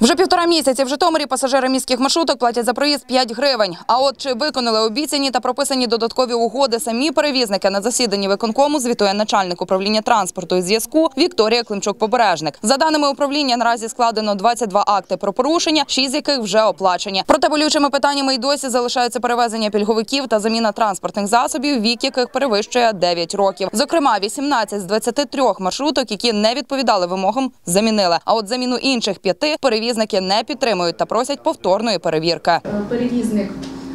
Вже півтора місяці в Житомирі пасажири міських маршруток платять за проїзд 5 гривень. А от чи виконали обіцяні та прописані додаткові угоди самі перевізники на засіданні виконкому, звітує начальник управління транспорту і зв'язку Вікторія Климчук-Побережник. За даними управління, наразі складено 22 акти про порушення, 6 з яких вже оплачені. Проте болючими питаннями й досі залишаються перевезення пільговиків та заміна транспортних засобів, вік яких перевищує 9 років. Зокрема, 18 з 23 маршруток, які не відповідали вимогам, замінили. А от заміну інших п'яти перевізники не підтримують та просять повторної перевірки. Перевізник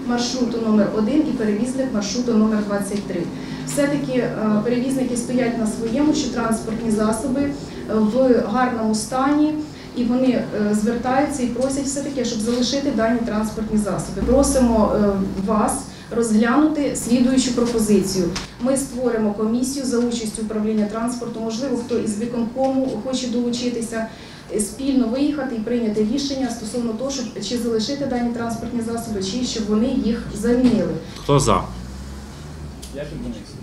маршруту номер 1 і перевізник маршруту номер 23. Все-таки е, перевізники стоять на своєму, що транспортні засоби е, в гарному стані. І вони е, звертаються і просять все-таки, щоб залишити дані транспортні засоби. Просимо вас розглянути слідуючу пропозицію. Ми створимо комісію за участю управління транспорту. Можливо, хто із виконкому хоче долучитися, спільно виїхати і прийняти рішення стосовно того, щоб чи залишити дані транспортні засоби, чи щоб вони їх замінили. Хто за?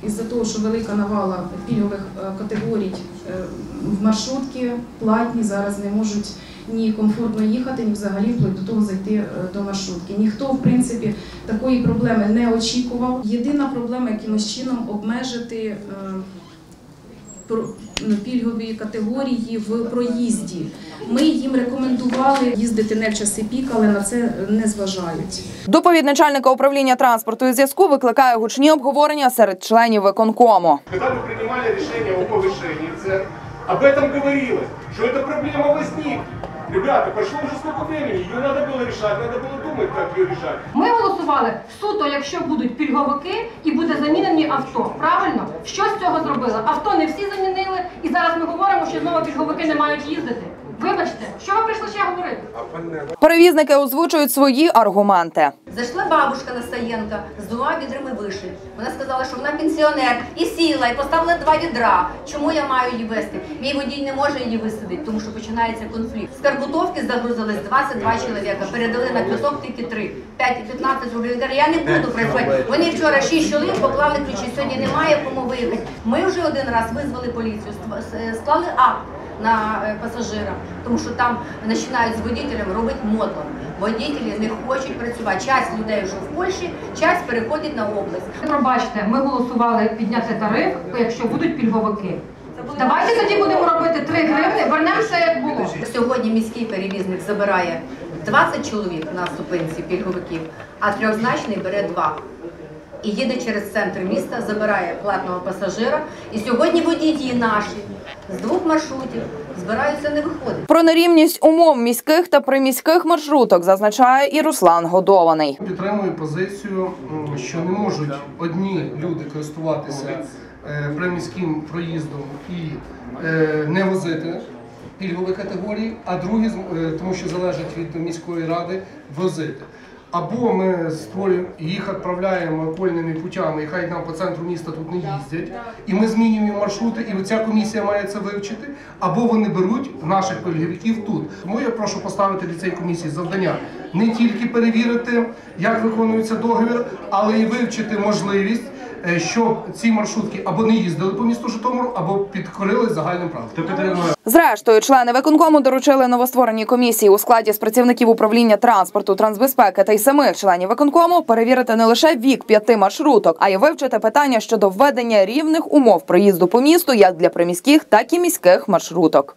Із-за того, що велика навала пільгових е, категорій е, в маршрутки платні зараз не можуть ні комфортно їхати, ні взагалі вплоть до того зайти е, до маршрутки. Ніхто, в принципі, такої проблеми не очікував. Єдина проблема якимось чином обмежити е, пільгові категорії в проїзді. Ми їм рекомендували їздити не в часи пік, але на це не зважають. Доповідь начальника управління транспорту і зв'язку викликає гучні обговорення серед членів виконкому. Когда мы принимали решение о повышении цен, об этом говорилось, что эта проблема возникнет. Ребята, прошло уже сколько времени, ее надо было решать, надо было думать, как ее решать. Ми голосували суто, якщо будуть пільговики і буде замінені авто. Правильно? Що з цього зробили? Авто не всі замінили, і зараз ми говоримо, що знову пільговики не мають їздити. Вибачте, що ви прийшли ще говорити? Перевізники озвучують свої аргументи. Зайшла бабушка Настаєнка з двома відрами вишень. Вона сказала, що вона пенсіонер і сіла, і поставила два відра. Чому я маю її вести? Мій водій не може її висадити, тому що починається конфлікт. З Карбутовки загрузились 22 чоловіка, передали на квиток тільки 3. 5 і 15 рублів. Я не буду працювати. Вони вчора 6 чоловік поклали ключі, сьогодні немає кому виїхати. Ми вже один раз визвали поліцію, склали акт на е, пасажира, тому що там починають з водителем робити мотло. Водителі не хочуть працювати. Часть людей вже в Польщі, часть переходить на область. Пробачте, ми голосували підняти тариф, якщо будуть пільговики. Давайте тоді будемо робити 3 гривни, вернемося як було. Сьогодні міський перевізник забирає 20 чоловік на зупинці пільговиків, а трьохзначний бере два. І їде через центр міста, забирає платного пасажира. І сьогодні водії наші з двох маршрутів збираються не виходити. Про нерівність умов міських та приміських маршруток зазначає і Руслан Годований. Підтримую позицію, що не можуть одні люди користуватися е, приміським проїздом і е, не возити пільгові категорії, а другі, з- е, тому що залежить від міської ради, возити. Або ми створюємо їх відправляємо окольними путями, і хай нам по центру міста тут не їздять, і ми змінюємо маршрути, і ця комісія має це вивчити. Або вони беруть наших пільговиків тут. Тому я прошу поставити для цієї комісії завдання не тільки перевірити, як виконується договір, але й вивчити можливість, щоб ці маршрутки або не їздили по місту Житомиру, або підкорили загальним правилам. Зрештою, члени виконкому доручили новоствореній комісії у складі з працівників управління транспорту, трансбезпеки та й самих членів виконкому перевірити не лише вік п'яти маршруток, а й вивчити питання щодо введення рівних умов проїзду по місту як для приміських, так і міських маршруток.